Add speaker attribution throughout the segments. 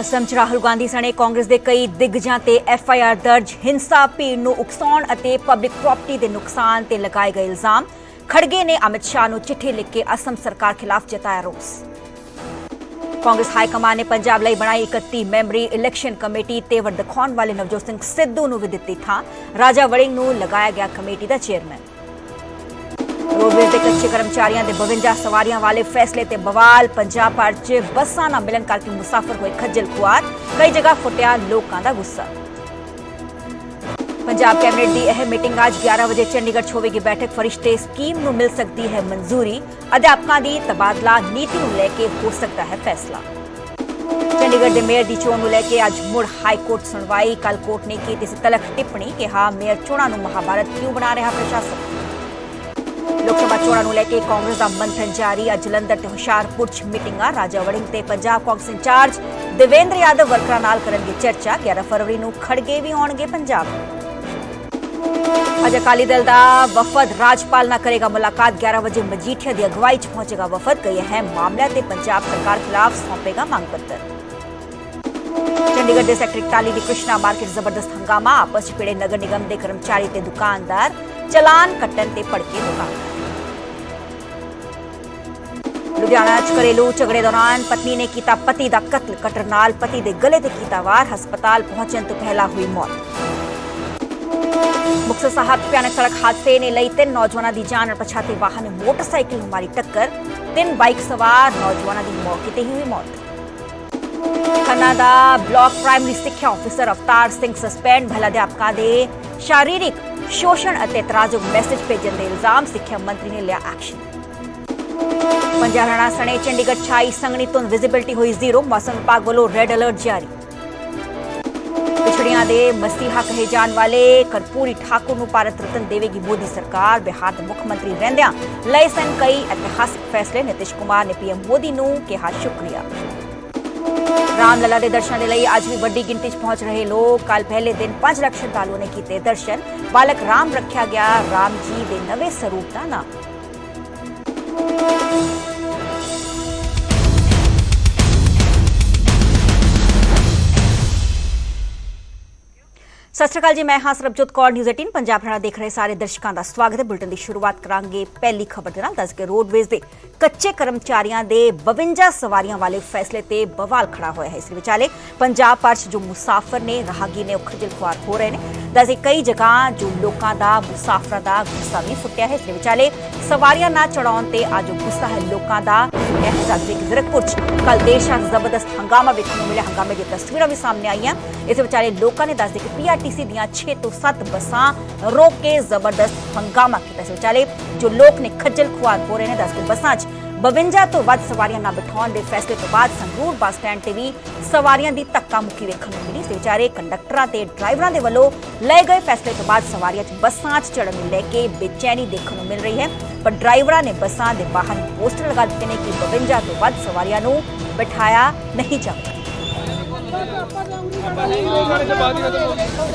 Speaker 1: ਅਸਮ ਚ ਰਾਹੁਲ ਗਾਂਧੀ ਸਣੇ ਕਾਂਗਰਸ ਦੇ ਕਈ ਦਿਗਜਾਂ ਤੇ ਐਫ ਆਈ ਆਰ ਦਰਜ ਹਿੰਸਾ, ਭੀੜ ਨੂੰ ਉਕਸਾਉਣ ਅਤੇ ਪਬਲਿਕ ਪ੍ਰਾਪਰਟੀ ਦੇ ਨੁਕਸਾਨ ਤੇ ਲਗਾਏ ਗਏ ਇਲਜ਼ਾਮ। ਖੜਗੇ ਨੇ ਅਮਿਤ ਸ਼ਾਹ ਨੂੰ ਚਿੱਠੀ ਲਿਖ ਕੇ ਅਸਮ ਸਰਕਾਰ ਖਿਲਾਫ ਜਤਾਇਆ ਰੋਸ। ਕਾਂਗਰਸ ਹਾਈ ਕਮਾਂਡ ਨੇ ਪੰਜਾਬ ਲਈ ਬਣਾਈ 31 ਮੈਂਬਰੀ ਇਲੈਕਸ਼ਨ ਕਮੇਟੀ ਤੇਵਰ ਦਿਖਾਉਣ ਵਾਲੇ ਨਵਜੋਤ ਸਿੰਘ ਸਿੱਧੂ ਨੂੰ ਵੀ ਦਿੱਤੀ ਥਾਂ। ਰਾਜਾ ਵੜਿੰਗ ਨੂੰ ਲਗਾਇਆ ਗਿਆ ਕਮੇਟੀ ਦਾ ਚੇਅਰਮੈਨ। ਰੋਡਵੇਜ਼ ਦੇ ਕੱਚੇ ਕਰਮਚਾਰੀਆਂ ਦੇ 52 ਸਵਾਰੀਆਂ ਵਾਲੇ ਫੈਸਲੇ ਤੇ ਬਵਾਲ। ਪੰਜਾਬ ਭਰ 'ਚ ਬੱਸਾਂ ਨਾ ਮਿਲਣ ਕਰਕੇ ਮੁਸਾਫਰ ਹੋਏ ਖੱਜਲ ਖੁਆਰ। ਕਈ ਜਗ੍ਹਾ ਫੁੱਟਿਆ ਲੋਕਾਂ ਦਾ ਗੁੱਸਾ। ਪੰਜਾਬ ਕੈਬਨਿਟ ਦੀ ਇਹ ਮੀਟਿੰਗ ਅੱਜ 11 ਵਜੇ ਚੰਡੀਗੜ੍ਹ 'ਚ ਹੋਵੇਗੀ ਬੈਠਕ। ਫਰਿਸ਼ਤੇ ਸਕੀਮ ਨੂੰ ਮਿਲ ਸਕਦੀ ਹੈ ਮਨਜ਼ੂਰੀ। ਅਧਿਆਪਕਾਂ ਦੀ ਤਬਾਦਲਾ ਨੀਤੀ ਨੂੰ ਲੈ ਕੇ ਹੋ ਸਕਦਾ ਹੈ ਫੈਸਲਾ। ਚੰਡੀਗੜ੍ਹ ਦੇ ਮੇਅਰ ਦੀ ਚੋਣ ਨੂੰ ਲੈ ਕੇ ਅੱਜ ਮੁੜ ਹਾਈ ਕੋਰਟ ਸੁਣਵਾਈ। ਕੱਲ ਕੋਰਟ ਨੇ ਕੀਤੀ ਸੀ ਤਲਖ ਟਿੱਪਣੀ, ਕਿਹਾ, ਮੇਅਰ ਚੋਣਾਂ ਨੂੰ ਮਹਾਭਾਰਤ ਕਿਉਂ ਬਣਾ ਰਿਹਾ ਪ੍ਰਸ਼ਾਸਨ? ਲੋਕ ਸਭਾ ਚੋਣਾਂ ਨੂੰ ਲੈ ਕੇ ਕਾਂਗਰਸ ਦਾ ਮੰਥਨ ਜਾਰੀ। ਅੱਜ ਜਲੰਧਰ ਤੇ ਹੁਸ਼ਿਆਰਪੁਰ 'ਚ ਮੀਟਿੰਗਾਂ, ਰਾਜਾ ਵੜਿੰਗ ਤੇ ਪੰਜਾਬ ਕਾਂਗਰਸ ਇੰਚਾਰਜ ਦੇਵੇਂਦਰ ਯਾਦਵ ਵਰਕਰਾਂ ਨਾਲ ਕਰਨਗੇ ਚਰਚਾ। 11 ਫਰਵਰੀ ਨੂੰ ਖੜਗੇ ਵੀ ਆਉਣਗੇ ਪੰਜਾਬ। ਅੱਜ ਅਕਾਲੀ ਦਲ ਦਾ ਵਫਦ ਰਾਜਪਾਲ ਨਾਲ ਕਰੇਗਾ ਮੁਲਾਕਾਤ। 11 ਵਜੇ ਮਜੀਠੀਆ ਦੀ ਅਗਵਾਈ 'ਚ ਪਹੁੰਚੇਗਾ ਵਫਦ। ਕਈ ਅਹਿਮ ਮਾਮਲਿਆਂ ਤੇ ਪੰਜਾਬ ਸਰਕਾਰ ਖਿਲਾਫ ਸੌਂਪੇਗਾ ਮੰਗ ਪੱਤਰ। ਚੰਡੀਗੜ੍ਹ ਦੇ ਸੈਕਟਰ 41 ਦੀ ਕ੍ਰਿਸ਼ਨਾ ਮਾਰਕੀਟ ਜ਼ਬਰਦਸਤ ਹੰਗਾਮਾ ਆਪਸ 'ਚ ਭਿੜੇ ਨਗਰ ਨਿਗਮ ਦੇ ਕਰਮਚਾਰੀ ਤੇ ਦੁਕਾਨਦਾਰ ਚਲਾਨ ਕੱਟਣ ਤੇ ਭੜਕੇ ਦੁਕਾਨਦਾਰ ਲੁਧਿਆਣਾ 'ਚ ਘਰੇਲੂ ਝਗੜੇ ਦੌਰਾਨ ਪਤਨੀ ਨੇ ਕੀਤਾ ਪਤੀ ਦਾ ਕਤਲ ਕਟਰ ਨਾਲ ਪਤੀ ਦੇ ਗਲੇ ਤੇ ਕੀਤਾ ਵਾਰ ਹਸਪਤਾਲ ਪਹੁੰਚਣ ਤੋਂ ਪਹਿਲਾਂ ਹੋਈ ਮੌਤ ਮੁਕਤਸਰ ਸਾਹਿਬ ਭਿਆਨਕ ਸੜਕ ਹਾਦਸੇ ਨੇ ਲਈ ਤਿੰਨ ਨੌਜਵਾਨਾਂ ਦੀ ਜਾਨ ਅਣਪਛਾਤੇ ਵਾਹਨ ਨੇ ਮੋਟਰਸਾਈਕਲ ਨੂੰ ਮਾਰੀ ਟੱਕਰ ਤਿੰਨ ਬਾਈਕ ਸਵਾਰ ਨੌਜਵਾਨਾਂ ਦੀ ਮੌਕੇ ਤੇ ਹੀ ਹੋਈ ਮੌਤ ਖੰਨਾ ਦਾ ਬਲਾਕ ਪ੍ਰਾਇਮਰੀ ਸਿੱਖਿਆ ਅਫਸਰ ਅਵਤਾਰ ਸਿੰਘ ਸਸਪੈਂਡ ਭਲਾ ਅਧਿਆਪਕਾਂ ਦੇ ਸ਼ਾਰੀਰਿਕ ਸ਼ੋਸ਼ਣ ਅਤੇ ਇਤਰਾਜ਼ਯੋਗ ਮੈਸੇਜ ਭੇਜਣ ਦੇ ਇਲਜ਼ਾਮ ਸਿੱਖਿਆ ਮੰਤਰੀ ਨੇ ਲਿਆ ਐਕਸ਼ਨ ਪੰਜਾਬ ਹਰਿਆਣਾ ਸਣੇ ਚੰਡੀਗੜ੍ਹ ਛਾਈ ਸੰਗਣੀ ਤੋਂ ਵਿਜ਼ਿਬਿਲਟੀ ਹੋਈ ਜ਼ੀਰੋ ਮੌਸਮ ਵਿਭਾਗ ਵੱਲੋਂ ਰੈੱਡ ਅਲਰਟ ਜਾਰੀ ਪਿਛੜੀਆਂ ਦੇ ਮਸੀਹਾ ਕਹੇ ਜਾਣ ਵਾਲੇ ਕਰਪੂਰੀ ਠਾਕੁਰ ਨੂੰ ਭਾਰਤ ਰਤਨ ਦੇਵੇਗੀ ਮੋਦੀ ਸਰਕਾਰ ਬਿਹਾਰ ਦੇ ਮੁੱਖ ਮੰਤਰੀ ਰਹਿੰਦਿਆਂ ਲਏ ਸਨ ਕਈ ਇਤਿਹਾਸਕ ਫੈਸਲੇ ਨਿਤਿਸ਼ ਕੁਮਾਰ ਨੇ ਪੀਐਮ ਮੋਦੀ ਨੂੰ ਕਿਹਾ ਸ਼ੁਕਰੀਆ ਰਾਮ ਲਲਾ ਦੇ ਦਰਸ਼ਨ ਦੇ ਲਈ ਅੱਜ ਵੀ ਵੱਡੀ ਗਿਣਤੀ 'ਚ ਪਹੁੰਚ ਰਹੇ ਲੋਕ ਕੱਲ ਪਹਿਲੇ ਦਿਨ 5 ਲੱਖ ਸ਼ਰਧਾਲੂਆਂ ਨੇ ਕੀਤੇ ਦਰਸ਼ਨ ਬਾਲਕ ਰਾਮ ਰੱਖਿਆ ਗਿਆ ਰਾਮ ਜੀ ਦੇ ਨਵੇਂ ਸਰੂਪ ਦਾ ਨਾਮ ਸਤਿ ਸ਼੍ਰੀ ਅਕਾਲ ਜੀ, ਮੈਂ ਹਾਂ ਸਰਬਜੋਤ ਕੌਰ ਨਿਊਜ਼ 18 ਪੰਜਾਬ ਹਰਿਆਣਾ ਦੇਖ ਰਹੇ ਸਾਰੇ ਦਰਸ਼ਕਾਂ ਦਾ ਸਵਾਗਤ ਹੈ। ਬੁਲਟਨ ਦੀ ਸ਼ੁਰੂਆਤ ਕਰਾਂਗੇ ਪਹਿਲੀ ਖਬਰ ਦੇ ਨਾਲ। ਦੱਸ ਕੇ ਰੋਡਵੇਜ਼ ਦੇ ਕੱਚੇ ਕਰਮਚਾਰੀਆਂ ਦੇ 52 ਸਵਾਰੀਆਂ ਵਾਲੇ ਫੈਸਲੇ ਤੇ ਬਵਾਲ ਖੜਾ ਹੋਇਆ ਹੈ। ਇਸ ਵਿਚਾਲੇ ਪੰਜਾਬ ਭਰ ਜੋ ਮੁਸਾਫਰ ਨੇ, ਰਾਹਗੀਰ ਨੇ, ਉਹ ਖੱਜਲ ਖੁਆਰ ਹੋ ਰਹੇ ਨੇ। ਦੱਸੇ ਕਈ ਜਗ੍ਹਾ ਜੋ ਲੋਕਾਂ ਦਾ ਮੁਸਾਫਰਾਂ ਦਾ ਗੁੱਸਾ ਵੀ ਫੁੱਟਿਆ ਹੈ ਇਸ ਦੇ ਵਿਚਾਲੇ ਸਵਾਰੀਆਂ ਨਾ ਚੜਾਉਣ ਤੇ ਅੱਜ ਜੋ ਗੁੱਸਾ ਹੈ ਲੋਕਾਂ ਦਾ ਇਹ ਦੱਸਦੇ ਕਿ ਜ਼ਰਕਪੁਰ 'ਚ ਕੱਲ ਦੇਰ ਸ਼ਾਮ ਜ਼ਬਰਦਸਤ ਹੰਗਾਮਾ ਵੇਖਣ ਨੂੰ ਮਿਲਿਆ ਹੰਗਾਮੇ ਦੀਆਂ ਤਸਵੀਰਾਂ ਵੀ ਸਾਹਮਣੇ ਆਈਆਂ ਇਸ ਵਿਚਾਲੇ ਲੋਕਾਂ ਨੇ ਦੱਸਦੇ ਕਿ ਪੀਆਰਟੀਸੀ ਦੀਆਂ 6 ਤੋਂ 7 ਬੱਸਾਂ ਰੋਕ ਕੇ ਜ਼ਬਰਦਸਤ ਹੰਗਾਮਾ ਕੀਤਾ ਇਸ ਵਿਚਾਲੇ ਜੋ ਲੋਕ ਨੇ ਖੱਜਲ ਖੁਆਰ ਹੋ ਰਹੇ ਨੇ ਦੱਸ ਕੇ ਬੱਸਾਂ 'ਚ 52 ਤੋਂ ਵੱਧ ਸਵਾਰੀਆਂ ਨਾ ਬਿਠਾਉਣ ਦੇ ਫੈਸਲੇ ਤੋਂ ਬਾਅਦ ਸੰਗਰੂਰ ਬੱਸ ਸਟੈਂਡ ਤੇ ਵੀ ਸਵਾਰੀਆਂ ਦੀ ਧੱਕਾ ਮੁੱਕੀ ਵੇਖਣ ਨੂੰ ਮਿਲੀ ਇਸ ਵਿਚਾਰੇ ਕੰਡਕਟਰਾਂ ਤੇ ਡਰਾਈਵਰਾਂ ਦੇ ਵੱਲੋਂ ਲਏ ਗਏ ਫੈਸਲੇ ਤੋਂ ਬਾਅਦ ਸਵਾਰੀਆਂ 'ਚ ਬੱਸਾਂ 'ਚ ਚੜ੍ਹਨ ਨੂੰ ਲੈ ਕੇ ਬੇਚੈਨੀ ਦੇਖਣ ਨੂੰ ਮਿਲ ਰਹੀ ਹੈ। ਪਰ ਡਰਾਈਵਰਾਂ ਨੇ ਬੱਸਾਂ ਦੇ ਬਾਹਰ ਪੋਸਟਰ ਲਗਾ ਦਿੱਤੇ ਨੇ ਕਿ 52 ਤੋਂ ਵੱਧ ਸਵਾਰੀਆਂ ਨੂੰ ਬਿਠਾਇਆ ਨਹੀਂ ਜਾਵੇਗਾ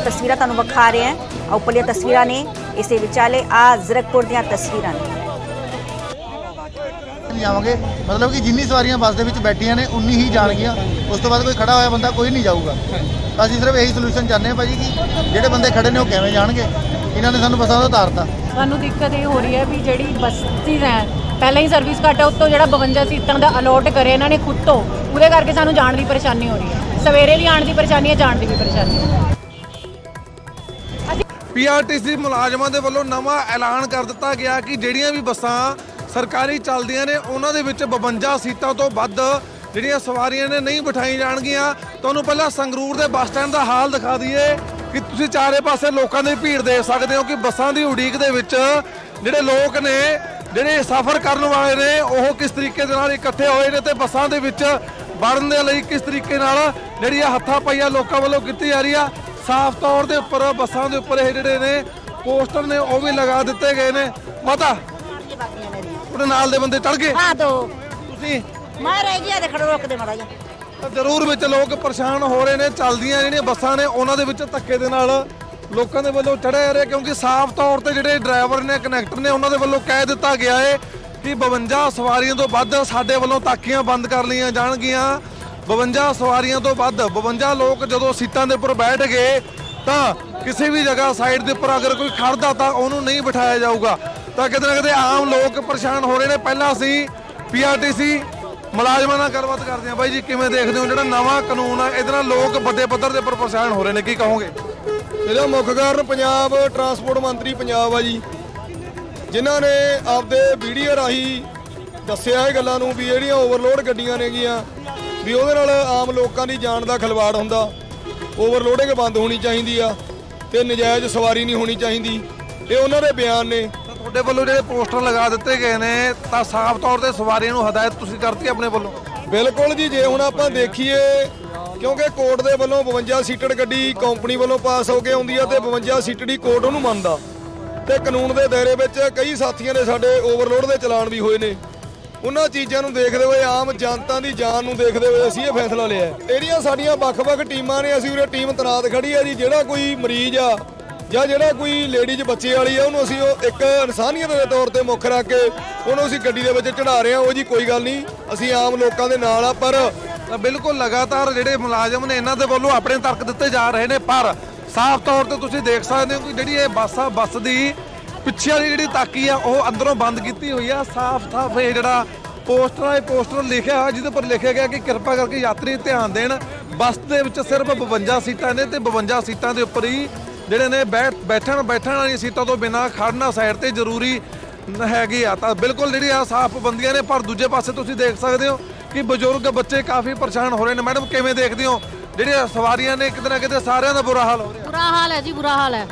Speaker 1: ਤਸਵੀਰਾਂ ਤੁਹਾਨੂੰ ਵਿਖਾ ਰਹੇ ਹਾਂ। ਆਹ ਤਸਵੀਰਾਂ ਨੇ। ਇਸੇ ਵਿਚਾਲੇ ਆ ਜ਼ਰਕਪੁਰ ਦੀਆਂ ਤਸਵੀਰਾਂ ਨੇ।
Speaker 2: ਨਹੀਂ ਜਾਵਾਂਗੇ ਮਤਲਬ ਕਿ ਜਿੰਨੀ ਸਵਾਰੀਆਂ ਬੱਸ ਦੇ ਵਿੱਚ ਬੈਠੀਆਂ ਨੇ ਉਨੀ ਹੀ ਜਾਣਗੀਆਂ। ਉਸ ਤੋਂ ਬਾਅਦ ਕੋਈ ਖੜਾ ਹੋਇਆ ਬੰਦਾ ਕੋਈ ਨਹੀਂ ਜਾਊਗਾ। ਅਸੀਂ ਸਿਰਫ ਇਹੀ ਸੋਲੂਸ਼ਨ ਚਾਹੁੰਦੇ ਹਾਂ ਭਾਜੀ ਕਿ ਜਿਹੜੇ ਬੰਦੇ ਖੜੇ ਨੇ ਉਹ ਕਿਵੇਂ ਜਾਣਗੇ? ਇਹਨਾਂ ਨੇ ਸਾਨੂੰ ਬੱਸਾਂ ਤੋਂ ਉਤਾਰਤਾ।
Speaker 3: ਸਾਨੂੰ ਦਿੱਕਤ ਇਹ ਹੋ ਰਹੀ ਹੈ ਵੀ ਜਿਹੜੀ ਬੱਸਿਸ ਹੈ ਪਹਿਲਾਂ ਹੀ ਸਰਵਿਸ ਘੱਟ ਹੈ ਉੱਤੋਂ ਜਿਹੜਾ 52 ਸੀਟਾਂ ਦਾ ਅਲੋਟ ਕਰੇ ਇਹਨਾਂ ਨੇ ਖੁਦ ਤੋਂ। ਉਹਦੇ ਕਰਕੇ ਸਾਨੂੰ ਜਾਣ ਦੀ ਪਰੇਸ਼ਾਨੀ ਹੋ ਰਹੀ ਹੈ। ਸਵੇਰੇ ਵੀ ਆਉਣ ਦੀ ਪਰੇਸ਼ਾਨੀ ਹੈ ਜਾਣ ਦੀ ਵੀ ਪਰੇਸ਼ਾਨੀ ਹੈ।
Speaker 4: ਪੀਆਰਟੀਸੀ ਮੁਲਾਜ਼ਮਾਂ ਦੇ ਵੱਲੋਂ ਨਵਾਂ ਐਲਾਨ ਕਰ ਦਿੱਤਾ ਗਿਆ ਕਿ ਜਿਹੜੀਆਂ ਵੀ ਬੱਸਾਂ ਸਰਕਾਰੀ ਚੱਲਦੀਆਂ ਨੇ, ਉਹਨਾਂ ਦੇ ਵਿੱਚ 52 ਸੀਟਾਂ ਤੋਂ ਵੱਧ ਜਿਹੜੀਆਂ ਸਵਾਰੀਆਂ ਨੇ ਨਹੀਂ ਬਿਠਾਈ ਜਾਣਗੀਆਂ। ਤੁਹਾਨੂੰ ਪਹਿਲਾਂ ਸੰਗਰੂਰ ਦੇ ਬੱਸ ਸਟੈਂਡ ਦਾ ਹਾਲ ਦਿਖਾ ਦਈਏ ਕਿ ਤੁਸੀਂ ਚਾਰੇ ਪਾਸੇ ਲੋਕਾਂ ਦੀ ਭੀੜ ਦੇਖ ਸਕਦੇ ਹੋ ਕਿ ਬੱਸਾਂ ਦੀ ਉਡੀਕ ਦੇ ਵਿੱਚ ਜਿਹੜੇ ਲੋਕ ਨੇ, ਜਿਹੜੇ ਸਫ਼ਰ ਕਰਨ ਵਾਲੇ ਨੇ, ਉਹ ਕਿਸ ਤਰੀਕੇ ਦੇ ਨਾਲ ਇਕੱਠੇ ਹੋਏ ਨੇ ਤੇ ਬੱਸਾਂ ਦੇ ਵਿੱਚ ਵੜਨ ਦੇ ਲਈ ਕਿਸ ਤਰੀਕੇ ਨਾਲ ਜਿਹੜੀ ਆ ਹੱਥਾਂ ਪਈਆਂ ਲੋਕਾਂ ਵੱਲੋਂ ਕੀਤੀ ਜਾ ਰਹੀ ਆ। ਸਾਫ਼ ਤੌਰ ਦੇ ਉੱਪਰ ਬੱਸਾਂ ਦੇ ਉੱਪਰ ਇਹ ਜਿਹੜੇ ਨੇ ਪੋਸਟਰ ਨੇ, ਉਹ ਵੀ ਲਗਾ ਦਿੱਤੇ ਗਏ ਨੇ। ਮਾਤਾ। ਉਹਦੇ ਨਾਲ ਦੇ ਬੰਦੇ ਚੜ ਗਏ।
Speaker 5: ਹਾਂ ਦੋ।
Speaker 4: ਤੁਸੀਂ?
Speaker 5: ਮੈਂ ਰਹਿ ਗਿਆ ਦੇਖ ਰੋਕ ਦੇ ਮੜਾ ਜਾ
Speaker 4: ਤਾਂ ਜ਼ਰੂਰ ਵਿੱਚ ਲੋਕ ਪਰੇਸ਼ਾਨ ਹੋ ਰਹੇ ਨੇ। ਚੱਲਦੀਆਂ ਜਿਹੜੀਆਂ ਬੱਸਾਂ ਨੇ ਉਹਨਾਂ ਦੇ ਵਿੱਚ ਧੱਕੇ ਦੇ ਨਾਲ ਲੋਕਾਂ ਦੇ ਵੱਲੋਂ ਚੜਿਆ ਜਾ ਰਿਹਾ ਕਿਉਂਕਿ ਸਾਫ਼ ਤੌਰ ਤੇ ਜਿਹੜੇ ਡਰਾਈਵਰ ਨੇ ਕਨੈਕਟਰ ਨੇ ਉਹਨਾਂ ਦੇ ਵੱਲੋਂ ਕਹਿ ਦਿੱਤਾ ਗਿਆ ਹੈ ਕਿ 52 ਸਵਾਰੀਆਂ ਤੋਂ ਵੱਧ ਸਾਡੇ ਵੱਲੋਂ ਤਾਕੀਆਂ ਬੰਦ ਕਰ ਲਈਆਂ ਜਾਣਗੀਆਂ। 52 ਸਵਾਰੀਆਂ ਤੋਂ ਵੱਧ 52 ਲੋਕ ਜਦੋਂ ਸੀਟਾਂ ਦੇ ਉੱਪਰ ਬੈਠ ਗਏ ਤਾਂ ਕਿਸੇ ਵੀ ਜਗ੍ਹਾ ਸਾਈਡ ਦੇ ਉੱਪਰ ਅਗਰ ਕੋਈ ਖੜਦਾ ਤਾਂ ਉਹਨੂੰ ਨਹੀਂ ਬਿਠਾਇਆ ਜਾਊਗਾ। ਤਾਂ ਕਿਤੇ ਨਾ ਕਿਤੇ ਆਮ ਲੋਕ ਪਰੇਸ਼ਾਨ ਹੋ ਰਹੇ ਨੇ। ਪਹਿਲਾਂ ਅਸੀਂ ਪੀਆਰਟੀਸੀ ਮੁਲਾਜ਼ਮਾਂ ਨਾਲ ਗੱਲਬਾਤ ਕਰਦੇ ਹਾਂ। ਬਾਈ ਜੀ, ਕਿਵੇਂ ਦੇਖਦੇ ਹੋ? ਜਿਹੜਾ ਨਵਾਂ ਕਾਨੂੰਨ ਆ, ਇਹਦੇ ਨਾਲ ਲੋਕ ਵੱਡੇ ਪੱਧਰ ਦੇ ਉੱਪਰ ਪਰੇਸ਼ਾਨ ਹੋ ਰਹੇ ਨੇ। ਕੀ ਕਹੋਗੇ?
Speaker 6: ਇਹਦਾ ਮੁੱਖ ਕਾਰਨ ਪੰਜਾਬ ਟਰਾਂਸਪੋਰਟ ਮੰਤਰੀ ਪੰਜਾਬ ਆ ਜੀ। ਜਿਨ੍ਹਾਂ ਨੇ ਆਪਦੇ ਵੀਡੀਓ ਰਾਹੀਂ ਦੱਸਿਆ ਇਹ ਗੱਲਾਂ ਨੂੰ ਵੀ ਜਿਹੜੀਆਂ ਓਵਰਲੋਡ ਗੱਡੀਆਂ ਨੇਗੀਆਂ, ਵੀ ਉਹਦੇ ਨਾਲ ਆਮ ਲੋਕਾਂ ਦੀ ਜਾਨ ਦਾ ਖਿਲਵਾੜ ਹੁੰਦਾ। ਓਵਰਲੋਡਿੰਗ ਬੰਦ ਹੋਣੀ ਚਾਹੀਦੀ ਆ ਤੇ ਨਜਾਇਜ਼ ਸਵਾਰੀ ਨਹੀਂ ਹੋਣੀ ਚਾਹੀਦੀ। ਇਹ ਉਹਨਾਂ ਦੇ ਬਿਆਨ ਨੇ।
Speaker 4: ਤੁਹਾਡੇ ਵੱਲੋਂ ਜਿਹੜੇ ਪੋਸਟਰ ਲਗਾ ਦਿੱਤੇ ਗਏ ਨੇ, ਤਾਂ ਸਾਫ਼ ਤੌਰ ਤੇ ਸਵਾਰੀਆਂ ਨੂੰ ਹਦਾਇਤ ਤੁਸੀਂ ਕਰਤੀ ਆਪਣੇ ਵੱਲੋਂ?
Speaker 6: ਬਿਲਕੁਲ ਜੀ, ਜੇ ਹੁਣ ਆਪਾਂ ਦੇਖੀਏ, ਕਿਉਂਕਿ ਕੋਰਟ ਦੇ ਵੱਲੋਂ 52 ਸੀਟਡ ਗੱਡੀ ਕੰਪਨੀ ਵੱਲੋਂ ਪਾਸ ਹੋ ਕੇ ਆਉਂਦੀ ਆ ਤੇ 52 ਸੀਟਡ ਹੀ ਕੋਰਟ ਉਹਨੂੰ ਮੰਨਦਾ। ਤੇ ਕਾਨੂੰਨ ਦੇ ਦਾਇਰੇ ਵਿੱਚ ਕਈ ਸਾਥੀਆਂ ਦੇ ਸਾਡੇ ਓਵਰਲੋਡ ਦੇ ਚਲਾਨ ਵੀ ਹੋਏ ਨੇ। ਉਹਨਾਂ ਚੀਜ਼ਾਂ ਨੂੰ ਦੇਖਦੇ ਹੋਏ, ਆਮ ਜਨਤਾ ਦੀ ਜਾਨ ਨੂੰ ਦੇਖਦੇ ਹੋਏ ਅਸੀਂ ਇਹ ਫੈਸਲਾ ਲਿਆ ਇਹਦੀਆਂ ਸਾਡੀਆਂ ਵੱਖ-ਵੱਖ ਟੀਮਾਂ ਨੇ, ਅਸੀਂ ਉਰੇ ਟੀਮ ਤਨਾਤ ਖੜੀ ਆ ਜੀ, ਜਿਹੜਾ ਕੋਈ ਮਰੀਜ਼ ਆ ਜਾਂ ਜਿਹੜਾ ਕੋਈ ਲੇਡੀਜ਼ ਬੱਚੇ ਵਾਲੀ ਆ, ਉਹਨੂੰ ਅਸੀਂ ਉਹ ਇੱਕ ਇਨਸਾਨੀਅਤ ਦੇ ਤੌਰ ਤੇ ਮੁੱਖ ਰੱਖ ਕੇ ਉਹਨੂੰ ਅਸੀਂ ਗੱਡੀ ਦੇ ਵਿੱਚ ਚੜਾ ਰਹੇ ਹਾਂ ਉਹ ਜੀ ਕੋਈ ਗੱਲ ਨਹੀਂ, ਅਸੀਂ ਆਮ ਲੋਕਾਂ ਦੇ ਨਾਲ ਆ, ਪਰ
Speaker 4: ਬਿਲਕੁਲ ਲਗਾਤਾਰ ਜਿਹੜੇ ਮੁਲਾਜ਼ਮ ਨੇ, ਇਹਨਾਂ ਦੇ ਵੱਲੋਂ ਆਪਣੇ ਤਰਕ ਦਿੱਤੇ ਜਾ ਰਹੇ ਨੇ, ਪਰ ਸਾਫ਼ ਤੌਰ ਤੇ ਤੁਸੀਂ ਦੇਖ ਸਕਦੇ ਹੋ ਕਿ ਜਿਹੜੀ ਇਹ ਬੱਸ ਆ ਬੱਸ ਦੀ ਪਿੱਛੇ ਵਾਲੀ ਜਿਹੜੀ ਤਾਕੀ ਆ, ਉਹ ਅੰਦਰੋਂ ਬੰਦ ਕੀਤੀ ਹੋਈ ਆ। ਸਾਫ਼-ਸਾਫ਼ ਇਹ ਜਿਹੜਾ ਪੋਸਟਰ ਆ, ਇਹ ਪੋਸਟਰ ਲਿਖਿਆ ਹੋਇਆ, ਜਿਹਦੇ ਉੱਪਰ ਲਿਖਿਆ ਗਿਆ ਕਿ ਕਿਰਪਾ ਕਰਕੇ ਯਾਤਰੀ ਧਿਆਨ ਦੇਣ। ਬੱਸ ਦੇ ਵਿੱਚ ਸਿਰਫ 52 ਸੀਟਾਂ ਨੇ ਤੇ 52 ਸੀਟਾਂ ਦੇ ਉੱਪਰ ਹੀ ਜਿਹੜੇ ਨੇ ਬੈਠ ਬੈਠਣ ਬੈਠਣ ਵਾਲੀਆਂ ਸੀਟਾਂ ਤੋਂ ਬਿਨਾ ਖੜਨਾ ਸਾਈਡ ਤੇ ਜ਼ਰੂਰੀ ਹੈਗੀ ਆ। ਤਾਂ ਬਿਲਕੁਲ ਜਿਹੜੀ ਆ ਸਾਫ਼ ਬੰਦੀਆਂ ਨੇ ਪਰ ਦੂਜੇ ਪਾਸੇ ਤੁਸੀਂ ਦੇਖ ਸਕਦੇ ਹੋ ਕਿ ਬਜ਼ੁਰਗ ਬੱਚੇ ਕਾਫੀ ਪਰੇਸ਼ਾਨ ਹੋ ਰਹੇ ਨੇ। ਮੈਡਮ ਕਿਵੇਂ ਦੇਖਦੇ ਹੋ? ਜਿਹੜੀਆਂ ਸਵਾਰੀਆਂ ਨੇ ਕਿਤੇ ਨਾ ਕਿਤੇ ਸਾਰਿਆਂ ਦਾ ਬੁਰਾ ਹਾਲ ਹੋ ਰਿਹਾ।
Speaker 7: ਬੁਰਾ ਹਾਲ ਹੈ ਜੀ ਬੁਰਾ ਹਾਲ ਹੈ।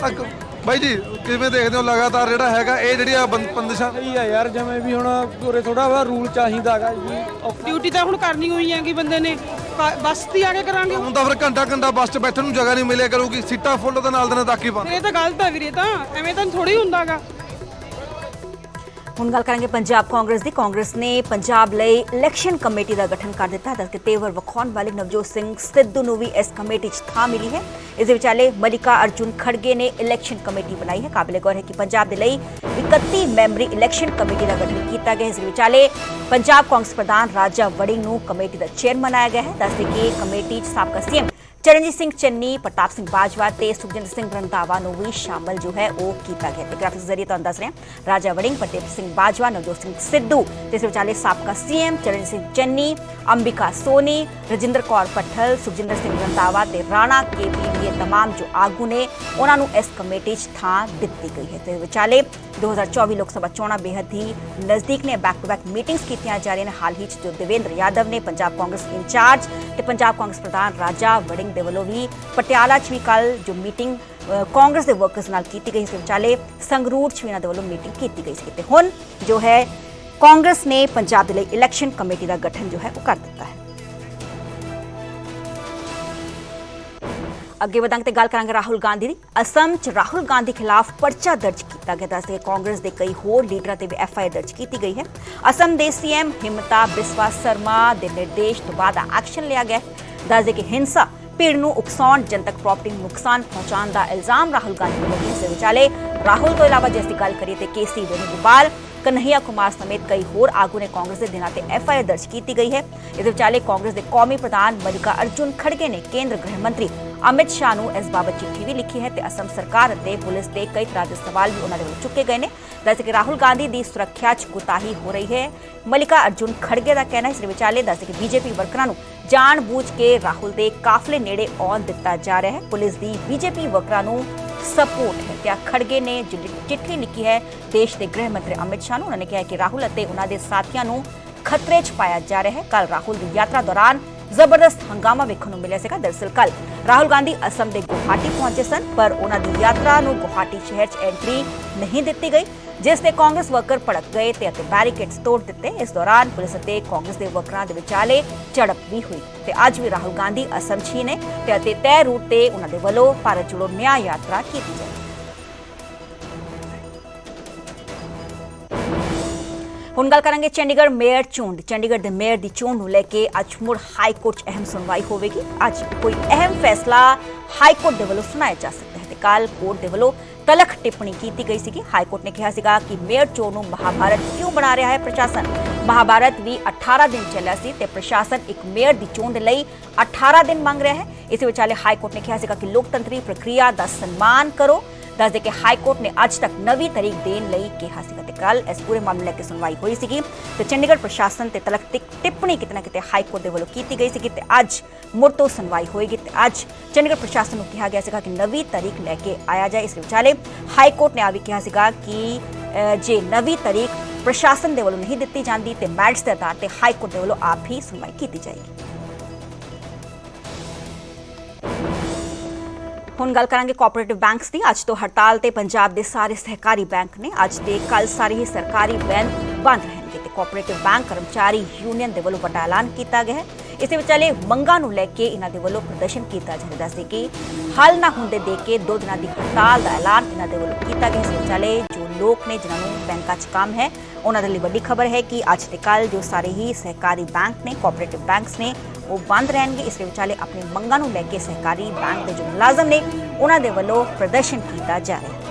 Speaker 4: ਤਾਂ ਕ- ਬਾਈ ਜੀ ਕਿਵੇਂ ਦੇਖਦੇ ਹੋ ਲਗਾਤਾਰ ਜਿਹੜਾ ਹੈਗਾ ਇਹ ਜਿਹੜੀਆਂ ਬੰ- ਬੰਦਿਸ਼ਾਂ
Speaker 8: ਸਹੀ ਆ ਯਾਰ ਜਿਵੇਂ ਵੀ ਹੁਣ ਉਰੇ ਥੋੜਾ ਵਾ ਰੂਲ ਚਾਹੀਦਾਗਾ ਜੀ।
Speaker 9: ਡਿਊਟੀ ਤਾਂ ਹੁਣ ਕਰਨੀ ਹੋਈ ਹੈਗੀ ਬੰਦੇ ਨੇ। ਕ- ਬੱਸ ਤੇ ਆ ਕੇ ਕਰਾਂਗੇ
Speaker 4: ਹੁਣ ਤਾਂ ਫਿਰ ਘੰਟਾ ਘੰਟਾ ਬੱਸ 'ਚ ਬੈਠਣ ਨੂੰ ਜਗ੍ਹਾ ਨਹੀਂ ਮਿਲਿਆ ਕਰੂਗੀ ਸੀਟਾਂ ਫੁੱਲ ਦੇ ਨਾਲ ਦੇ ਨਾਲ ਤਾਕੀ ਬੰਦ।
Speaker 9: ਇਹ ਤਾਂ ਗਲਤ ਹੈ ਵੀਰੇ ਤਾਂ ਐਵੇਂ ਤਾਂ ਥੋੜੀ ਹੁੰਦਾਗਾ।
Speaker 1: ਹੁਣ ਗੱਲ ਕਰਾਂਗੇ ਪੰਜਾਬ ਕਾਂਗਰਸ ਦੀ ਕਾਂਗਰਸ ਨੇ ਪੰਜਾਬ ਲਈ ਇਲੈਕਸ਼ਨ ਕਮੇਟੀ ਦਾ ਗਠਨ ਕਰ ਦਿੱਤਾ ਹੈ ਕਿ ਤੇਵਰ ਵਿਖਾਉਣ ਵਾਲੇ ਨਵਜੋਤ ਸਿੰਘ ਸਿੱਧੂ ਨੂੰ ਵੀ ਇਸ ਕਮੇਟੀ 'ਚ ਥਾਂ ਮਿਲੀ ਹੈ ਇਸ ਦੇ ਵਿਚਾਲੇ ਮਲਿਕਾ ਅਰਜੁਨ ਖੜਗੇ ਨੇ ਇਲੈਕਸ਼ਨ ਕਮੇਟੀ ਬਣਾਈ ਹੈ ਕਾਬਿਲੇ ਗੌਰ ਹੈ ਕਿ ਪੰਜਾਬ ਦੇ ਲਈ 31 ਮੈਂਬਰੀ ਇਲੈਕਸ਼ਨ ਕਮੇਟੀ ਦਾ ਗਠਨ ਕੀਤਾ ਗਿਆ ਹੈ। ਇਸ ਦੇ ਵਿਚਾਲੇ ਪੰਜਾਬ ਕਾਂਗਰਸ ਪ੍ਰਧਾਨ ਰਾਜਾ ਵੜਿੰਗ ਨੂੰ ਕਮੇਟੀ ਦਾ ਚੇਅਰਮੈਨ ਬਣਾਇਆ ਗਿਆ ਹੈ ਦੱਸਦੇ ਕਿ ਕਮੇਟੀ 'ਚ ਸਾਬਕਾ ਸੀਐਮ ਚਰਨਜੀਤ ਸਿੰਘ ਚੰਨੀ, ਪ੍ਰਤਾਪ ਸਿੰਘ ਬਾਜਵਾ ਤੇ ਸੁਖਜਿੰਦਰ ਸਿੰਘ ਰੰਧਾਵਾ ਨੂੰ ਵੀ ਸ਼ਾਮਲ ਜੋ ਹੈ ਉਹ ਕੀਤਾ ਗਿਆ ਤੇ ਗ੍ਰਾਫਿਕਸ ਜ਼ਰੀਏ ਤੁਹਾਨੂੰ ਦੱਸ ਰਹੇ ਹਾਂ। ਰਾਜਾ ਵੜਿੰਗ, ਪ੍ਰਤਾਪ ਸਿੰਘ ਬਾਜਵਾ, ਨਵਜੋਤ ਸਿੰਘ ਸਿੱਧੂ ਤੇ ਇਸ ਵਿਚਾਲੇ ਸਾਬਕਾ ਸੀਐਮ ਚਰਨਜੀਤ ਸਿੰਘ ਚੰਨੀ, ਅੰਬਿਕਾ ਸੋਨੀ, ਰਜਿੰਦਰ ਕੌਰ ਪੱਠਲ ਸੁਖਜਿੰਦਰ ਸਿੰਘ ਰੰਧਾਵਾ ਤੇ ਰਾਣਾ ਕੇਪੀ ਵੀ ਇਹ ਤਮਾਮ ਜੋ ਆਗੂ ਨੇ, ਉਹਨਾਂ ਨੂੰ ਇਸ ਕਮੇਟੀ 'ਚ ਥਾਂ ਦਿੱਤੀ ਗਈ ਹੈ। ਤੇ ਵਿਚਾਲੇ 2024 ਲੋਕ ਸਭਾ ਚੋਣਾਂ ਬੇਹੱਦ ਹੀ ਨਜ਼ਦੀਕ ਨੇ। ਬੈਕ ਟੂ ਬੈਕ ਮੀਟਿੰਗਸ ਕੀਤੀਆਂ ਜਾ ਰਹੀਆਂ ਨੇ। ਹਾਲ ਹੀ 'ਚ ਜੋ ਦੇਵੇਂਦਰ ਯਾਦਵ ਨੇ ਪੰਜਾਬ ਕਾਂਗਰਸ ਇੰਚਾਰਜ ਤੇ ਪੰਜਾਬ ਕਾਂਗਰਸ ਪ੍ਰਧਾਨ ਰਾਜਾ ਵੜਿੰਗ ਦੇ ਵੱਲੋਂ ਵੀ ਪਟਿਆਲਾ 'ਚ ਵੀ ਕੱਲ ਜੋ ਮੀਟਿੰਗ ਕਾਂਗਰਸ ਦੇ ਵਰਕਰਸ ਨਾਲ ਕੀਤੀ ਗਈ ਸੀ। ਵਿਚਾਲੇ ਸੰਗਰੂਰ 'ਚ ਵੀ ਇਹਨਾਂ ਦੇ ਵੱਲੋਂ ਮੀਟਿੰਗ ਕੀਤੀ ਗਈ ਸੀ। ਤੇ ਹੁਣ ਜੋ ਹੈ, ਕਾਂਗਰਸ ਨੇ ਪੰਜਾਬ ਦੇ ਲਈ ਇਲੈਕਸ਼ਨ ਕਮੇਟੀ ਦਾ ਗਠਨ ਜੋ ਹੈ, ਉਹ ਕਰ ਦਿੱਤਾ ਹੈ। ਅੱਗੇ ਵਧਾਂਗੇ ਤੇ ਗੱਲ ਕਰਾਂਗੇ ਰਾਹੁਲ ਗਾਂਧੀ ਦੀ। ਅਸਮ 'ਚ ਰਾਹੁਲ ਗਾਂਧੀ ਖਿਲਾਫ ਪਰਚਾ ਦਰਜ ਕੀਤਾ ਗਿਆ। ਦੱਸਦੇ ਕਾਂਗਰਸ ਦੇ ਕਈ ਹੋਰ ਲੀਡਰਾਂ ਤੇ ਵੀ ਐਫਆਈਆਰ ਦਰਜ ਕੀਤੀ ਗਈ ਹੈ। ਅਸਮ ਦੇ ਸੀਐਮ ਹਿਮਤਾ ਬਿਸਵਾ ਸਰਮਾ ਦੇ ਨਿਰਦੇਸ਼ ਤੋਂ ਬਾਅਦ ਐਕਸ਼ਨ ਲਿਆ ਗਿਆ ਦੱਸਦੇ ਕਿ ਹਿੰਸਾ, ਭੀੜ ਨੂੰ ਉਕਸਾਉਣ, ਜਨਤਕ ਪ੍ਰਾਪਰਟੀ ਨੂੰ ਨੁਕਸਾਨ ਪਹੁੰਚਾਉਣ ਦਾ ਇਲਜ਼ਾਮ ਰਾਹੁਲ ਗਾਂਧੀ ਵੱਲੋਂ ਇਸ ਵਿਚਾਲੇ। ਰਾਹੁਲ ਤੋਂ ਇਲਾਵਾ ਜੇ ਅਸੀਂ ਗੱਲ ਕਰੀਏ ਤੇ ਕੇਸੀ ਵੇਣੂਗੋਪਾਲ, ਕਨਹਈਆ ਕੁਮਾਰ ਸਮੇਤ ਕਈ ਹੋਰ ਆਗੂ ਨੇ ਕਾਂਗਰਸ ਦੇ ਦਿਨਾਂ ਤੇ ਐਫ ਆਈ ਆਰ ਦਰਜ ਕੀਤੀ ਗਈ ਹੈ। ਇਸ ਵਿਚਾਲੇ ਕਾਂਗਰਸ ਦੇ ਕੌਮੀ ਪ੍ਰਧਾਨ ਮਲਿਕਾ ਅਰਜੁਨ ਖੜਗੇ ਨੇ ਕੇਂਦਰ ਗ੍ਰਹਿ ਮੰਤਰੀ ਅਮਿਤ ਸ਼ਾਹ ਨੂੰ ਇਸ ਬਾਬਤ ਚਿੱਠੀ ਵੀ ਲਿਖੀ ਹੈ ਤੇ ਅਸਮ ਸਰਕਾਰ ਅਤੇ ਪੁਲਿਸ ਤੇ ਕਈ ਤਰ੍ਹਾਂ ਦੇ ਸਵਾਲ ਵੀ ਉਹਨਾਂ ਦੇ ਵੱਲੋਂ ਚੁੱਕੇ ਗਏ ਨੇ। ਦੱਸ ਕਿ ਰਾਹੁਲ ਗਾਂਧੀ ਦੀ ਸੁਰੱਖਿਆ 'ਚ ਕੁਤਾਹੀ ਹੋ ਰਹੀ ਹੈ। ਮਲਿਕਾ ਅਰਜੁਨ ਖੜਗੇ ਦਾ ਕਹਿਣਾ ਇਸ ਦੇ ਵਿਚਾਲੇ ਦੱਸ ਕਿ ਬੀਜੇਪੀ ਵਰਕਰਾਂ ਨੂੰ ਜਾਣਬੁੱਝ ਕੇ ਰਾਹੁਲ ਦੇ ਕਾਫਲੇ ਨੇੜੇ ਆਉਣ ਦਿੱਤਾ ਜਾ ਰਿਹਾ ਹੈ। ਪੁਲਿਸ ਦੀ ਬੀਜੇਪੀ ਵਰਕਰਾਂ ਨੂੰ ਸਪੋਰਟ ਹੈ। ਤੇ ਖੜਗੇ ਨੇ ਜਿਹੜੀ ਚਿੱਠੀ ਲਿਖੀ ਹੈ, ਦੇਸ਼ ਦੇ ਗ੍ਰਹਿ ਮੰਤਰੀ ਅਮਿਤ ਸ਼ਾਹ ਨੂੰ, ਉਹਨਾਂ ਨੇ ਕਿਹਾ ਕਿ ਰਾਹੁਲ ਅਤੇ ਉਹਨਾਂ ਦੇ ਸਾਥੀਆਂ ਨੂੰ ਖਤਰੇ 'ਚ ਪਾਇਆ ਜਾ ਰਿਹਾ ਹੈ। ਕੱਲ ਰਾਹੁਲ ਦੀ ਯਾਤਰਾ ਦੌਰਾਨ ਜ਼ਬਰਦਸਤ ਹੰਗਾਮਾ ਵੇਖਣ ਨੂੰ ਮਿਲਿਆ ਸੀਗਾ। ਦਰਅਸਲ ਕੱਲ ਰਾਹੁਲ ਗਾਂਧੀ ਅਸਮ ਦੇ ਗੁਹਾਟੀ ਪਹੁੰਚੇ ਸਨ, ਪਰ ਉਹਨਾਂ ਦੀ ਯਾਤਰਾ ਨੂੰ ਗੁਹਾਟੀ ਸ਼ਹਿਰ 'ਚ ਐਂਟਰੀ ਨਹੀਂ ਦਿੱਤੀ ਗਈ, ਜਿਸ ਤੇ ਕਾਂਗਰਸ ਵਰਕਰ ਭੜਕ ਗਏ ਤੇ ਅਤੇ ਬੈਰੀਕੇਡਸ ਤੋੜ ਦਿੱਤੇ। ਇਸ ਦੌਰਾਨ ਪੁਲਿਸ ਅਤੇ ਕਾਂਗਰਸ ਦੇ ਵਰਕਰਾਂ ਦੇ ਵਿਚਾਲੇ ਝੜਪ ਵੀ ਹੋਈ ਤੇ ਅੱਜ ਵੀ ਰਾਹੁਲ ਗਾਂਧੀ ਅਸਮ 'ਚ ਹੀ ਨੇ ਤੇ ਅਤੇ ਤੈਅ ਰੂਟ ਤੇ ਉਹਨਾਂ ਦੇ ਵੱਲੋਂ ਭਾਰਤ ਜੋੜੋ ਨਿਆਂ ਯਾਤਰਾ ਕੀਤੀ ਜਾਵੇਗੀ ਹੁਣ ਗੱਲ ਕਰਾਂਗੇ ਚੰਡੀਗੜ੍ਹ ਮੇਅਰ ਚੋਣ ਚੰਡੀਗੜ੍ਹ ਦੇ ਮੇਅਰ ਦੀ ਚੋਣ ਨੂੰ ਲੈ ਕੇ ਅੱਜ ਮੁੜ ਹਾਈ ਕੋਰਟ 'ਚ ਅਹਿਮ ਸੁਣਵਾਈ ਹੋਵੇਗੀ। ਅੱਜ ਕੋਈ ਅਹਿਮ ਫੈਸਲਾ ਹਾਈ ਕੋਰਟ ਦੇ ਵੱਲੋਂ ਸੁਣਾਇਆ ਜਾ ਸਕਦਾ ਹੈ। ਤੇ ਕੱਲ ਕੋਰਟ ਦੇ ਵੱਲੋਂ ਤਲਖ ਟਿੱਪਣੀ ਕੀਤੀ ਗਈ ਸੀਗੀ। ਹਾਈ ਕੋਰਟ ਨੇ ਕਿਹਾ ਸੀਗਾ ਕਿ ਮੇਅਰ ਚੋਣ ਨੂੰ ਮਹਾਭਾਰਤ ਕਿਉਂ ਬਣਾ ਰਿਹਾ ਹੈ ਪ੍ਰਸ਼ਾਸਨ? ਮਹਾਭਾਰਤ ਵੀ 18 ਦਿਨ ਚੱਲਿਆ ਸੀ ਤੇ ਪ੍ਰਸ਼ਾਸਨ ਇੱਕ ਮੇਅਰ ਦੀ ਚੋਣ ਦੇ ਲਈ 18 ਦਿਨ ਮੰਗ ਰਿਹਾ ਹੈ। ਇਸੇ ਵਿਚਾਲੇ ਹਾਈ ਕੋਰਟ ਨੇ ਕਿਹਾ ਸੀਗਾ ਕਿ ਲੋਕਤੰਤਰੀ ਪ੍ਰਕਿਰਿਆ ਦਾ ਸਨਮਾਨ ਕਰੋ। ਦੱਸਦੇ ਕਿ ਹਾਈ ਕੋਰਟ ਨੇ ਅੱਜ ਤੱਕ ਨਵੀਂ ਤਾਰੀਖ ਦੇਣ ਲਈ ਕਿਹਾ ਸੀਗਾ ਤੇ ਕੱਲ ਇਸ ਪੂਰੇ ਮਾਮਲੇ ਲੈ ਕੇ ਸੁਣਵਾਈ ਹੋਈ ਸੀਗੀ। ਤੇ ਚੰਡੀਗੜ੍ਹ ਪ੍ਰਸ਼ਾਸਨ ਤੇ ਤਲਕ ਟਿੱਪਣੀ ਕਿਤੇ ਨਾ ਕਿਤੇ ਹਾਈ ਕੋਰਟ ਦੇ ਵੱਲੋਂ ਕੀਤੀ ਗਈ ਸੀਗੀ ਤੇ ਅੱਜ ਮੁੜ ਤੋਂ ਸੁਣਵਾਈ ਹੋਏਗੀ ਤੇ ਅੱਜ ਚੰਡੀਗੜ੍ਹ ਪ੍ਰਸ਼ਾਸਨ ਨੂੰ ਕਿਹਾ ਗਿਆ ਸੀਗਾ ਕਿ ਨਵੀਂ ਤਾਰੀਖ ਲੈ ਕੇ ਆਇਆ ਜਾਏ। ਇਸ ਵਿਚਾਲੇ ਹਾਈ ਕੋਰਟ ਨੇ ਆ ਵੀ ਕਿਹਾ ਸੀਗਾ ਕਿ ਜੇ ਨਵੀਂ ਤਾਰੀਖ ਪ੍ਰਸ਼ਾਸਨ ਦੇ ਵੱਲੋਂ ਨਹੀਂ ਦਿੱਤੀ ਜਾਂਦੀ ਤੇ ਮੈਰਿਟਸ ਦੇ ਆਧਾਰ ਤੇ ਹਾਈ ਕੋਰਟ ਦੇ ਵੱਲੋਂ ਆਪ ਹੀ ਸੁਣਵਾਈ ਕੀਤੀ ਜਾਏਗੀ। ਹੁਣ ਗੱਲ ਕਰਾਂਗੇ ਕੋਆਪਰੇਟਿਵ ਬੈਂਕਸ ਦੀ। ਅੱਜ ਤੋਂ ਹੜਤਾਲ ਤੇ ਪੰਜਾਬ ਦੇ ਸਾਰੇ ਸਹਿਕਾਰੀ ਬੈਂਕ ਨੇ ਅੱਜ ਤੇ ਕੱਲ ਸਾਰੇ ਹੀ ਸਰਕਾਰੀ ਬੈਂਕ ਬੰਦ ਰਹਿਣਗੇ ਤੇ ਕੋਆਪਰੇਟਿਵ ਬੈਂਕ ਕਰਮਚਾਰੀ ਯੂਨੀਅਨ ਦੇ ਵੱਲੋਂ ਵੱਡਾ ਐਲਾਨ ਕੀਤਾ ਗਿਆ ਹੈ। ਇਸੇ ਵਿਚਾਲੇ ਮੰਗਾਂ ਨੂੰ ਲੈ ਕੇ ਇਹਨਾਂ ਦੇ ਵੱਲੋਂ ਪ੍ਰਦਰਸ਼ਨ ਕੀਤਾ ਜਾ ਰਿਹਾ ਸੀ ਕਿ ਹੱਲ ਨਾ ਹੁੰਦੇ ਦੇ ਕੇ ਦੋ ਦਿਨਾਂ ਦੀ ਹੜਤਾਲ ਦਾ ਐਲਾਨ ਇਹਨਾਂ ਦੇ ਵੱਲੋਂ ਕੀਤਾ ਗਿਆ ਇਸ ਵਿਚਾਲੇ ਜੋ ਲੋਕ ਨੇ, ਜਿਨ੍ਹਾਂ ਨੂੰ ਬੈਂਕਾਂ 'ਚ ਕੰਮ ਹੈ ਉਹਨਾਂ ਦੇ ਲਈ ਵੱਡੀ ਖਬਰ ਹੈ ਕਿ ਅੱਜ ਤੇ ਕੱਲ ਜੋ ਸਾਰੇ ਹੀ ਸਹਿਕਾਰੀ ਬੈਂਕ ਨੇ ਕੋਆਪਰੇਟਿਵ ਬੈਂਕਸ ਨੇ, ਉਹ ਬੰਦ ਰਹਿਣਗੇ। ਇਸ ਦੇ ਵਿਚਾਲੇ ਆਪਣੀ ਮੰਗਾਂ ਨੂੰ ਲੈ ਕੇ ਸਹਿਕਾਰੀ ਬੈਂਕ ਦੇ ਜੋ ਮੁਲਾਜ਼ਮ ਨੇ, ਉਹਨਾਂ ਦੇ ਵੱਲੋਂ ਪ੍ਰਦਰਸ਼ਨ ਕੀਤਾ ਜਾ ਰਿਹਾ ਹੈ।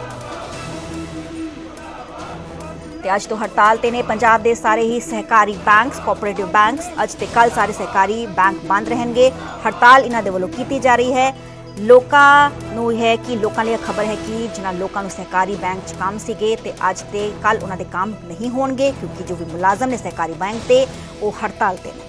Speaker 1: ਤੇ ਅੱਜ ਤੋਂ ਹੜਤਾਲ ਤੇ ਨੇ ਪੰਜਾਬ ਦੇ ਸਾਰੇ ਹੀ ਸਹਿਕਾਰੀ ਬੈਂਕਸ ਕੋਆਪਰੇਟਿਵ ਬੈਂਕਸ, ਅੱਜ ਤੇ ਕੱਲ ਸਾਰੇ ਸਹਿਕਾਰੀ ਬੈਂਕ ਬੰਦ ਰਹਿਣਗੇ। ਹੜਤਾਲ ਇਹਨਾਂ ਦੇ ਵੱਲੋਂ ਕੀਤੀ ਜਾ ਰਹੀ ਹੈ। ਲੋਕਾਂ ਨੂੰ ਹੈ ਕਿ ਲੋਕਾਂ ਲਈ ਇਹ ਖਬਰ ਹੈ ਕਿ ਜਿਨ੍ਹਾਂ ਲੋਕਾਂ ਨੂੰ ਸਹਿਕਾਰੀ ਬੈਂਕ 'ਚ ਕੰਮ ਸੀਗੇ ਤੇ ਅੱਜ ਤੇ ਕੱਲ ਉਹਨਾਂ ਦੇ ਕੰਮ ਨਹੀਂ ਹੋਣਗੇ, ਕਿਉਂਕਿ ਜੋ ਵੀ ਮੁਲਾਜ਼ਮ ਨੇ ਸਹਿਕਾਰੀ ਬੈਂਕ ਤੇ ਉਹ ਹੜਤਾਲ ਤੇ ਨੇ।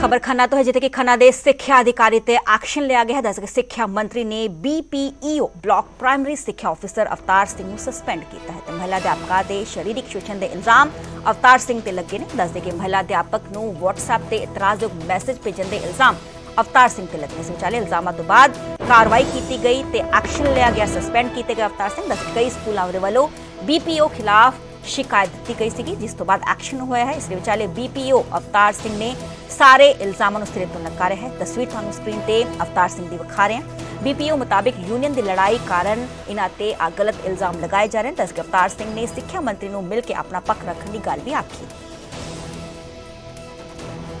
Speaker 1: ਖਬਰ ਖੰਨਾ ਤੋਂ ਹੈ ਜਿੱਥੇ ਕਿ ਖੰਨਾ ਦੇ ਸਿੱਖਿਆ ਅਧਿਕਾਰੀ ਤੇ ਐਕਸ਼ਨ ਲਿਆ ਗਿਆ ਹੈ ਦੱਸ ਕਿ ਸਿੱਖਿਆ ਮੰਤਰੀ ਨੇ ਬੀਪੀਈਓ ਬਲਾਕ ਪ੍ਰਾਇਮਰੀ ਸਿੱਖਿਆ ਅਫਸਰ ਅਵਤਾਰ ਸਿੰਘ ਨੂੰ ਸਸਪੈਂਡ ਕੀਤਾ ਹੈ ਤੇ ਮਹਿਲਾ ਅਧਿਆਪਕਾਂ ਦੇ ਸਰੀਰਕ ਸ਼ੋਸ਼ਣ ਦੇ ਇਲਜ਼ਾਮ ਅਵਤਾਰ ਸਿੰਘ ਤੇ ਲੱਗੇ ਨੇ ਦੱਸਦੇ ਕਿ ਮਹਿਲਾ ਅਧਿਆਪਕ ਨੂੰ WhatsApp ਤੇ ਇਤਰਾਜ਼ਯੋਗ ਮੈਸੇਜ ਭੇਜਣ ਦੇ ਇਲਜ਼ਾਮ ਅਵਤਾਰ ਸਿੰਘ ਤੇ ਲੱਗੇ ਸੀ ਵਿਚਾਲੇ ਇਲਜ਼ਾਮਾਂ ਤੋਂ ਬਾਅਦ ਕਾਰਵਾਈ ਕੀਤੀ ਗਈ ਤੇ ਐਕਸ਼ਨ ਲਿਆ ਗਿਆ ਸਸਪੈਂਡ ਕੀਤੇ ਗਏ ਅਵਤਾਰ ਸਿੰਘ ਦੱਸ ਕਈ ਸਕੂਲਾਂ ਦੇ ਵੱਲੋਂ ਬੀਪੀਓ ਖਿਲਾਫ ਸ਼ਿਕਾਇਤ ਦਿੱਤੀ ਗਈ ਸੀਗੀ ਜਿਸ ਤੋਂ ਬਾਅਦ ਐਕਸ਼ਨ ਹੋਇਆ ਹੈ ਇਸ ਦੇ ਵਿਚਾਲੇ ਬੀਪੀਓ ਅਵਤਾਰ ਸਿੰਘ ਨੇ ਸਾਰੇ ਇਲਜ਼ਾਮਾਂ ਨੂੰ ਸਿਰੇ ਤੋਂ ਨਕਾਰਿਆ ਹੈ ਤਸਵੀਰ ਤੁਹਾਨੂੰ ਸਕਰੀਨ ਤੇ ਅਵਤਾਰ ਸਿੰਘ ਦੀ ਵਿਖਾ ਰਹੇ ਹਾਂ ਬੀਪੀਓ ਮੁਤਾਬਿਕ ਯੂਨੀਅਨ ਦੀ ਲੜਾਈ ਕਾਰਨ ਇਹਨਾਂ ਤੇ ਆ ਗਲਤ ਇਲਜ਼ਾਮ ਲਗਾਏ ਜਾ ਰਹੇ ਹਨ ਦੱਸ ਅਵਤਾਰ ਸਿੰਘ ਨੇ ਸਿੱਖਿਆ ਮੰਤਰੀ ਨੂੰ ਮਿਲ ਕੇ ਆਪਣਾ ਪੱਖ ਰੱਖਣ ਦੀ ਗੱਲ ਵੀ ਆਖੀ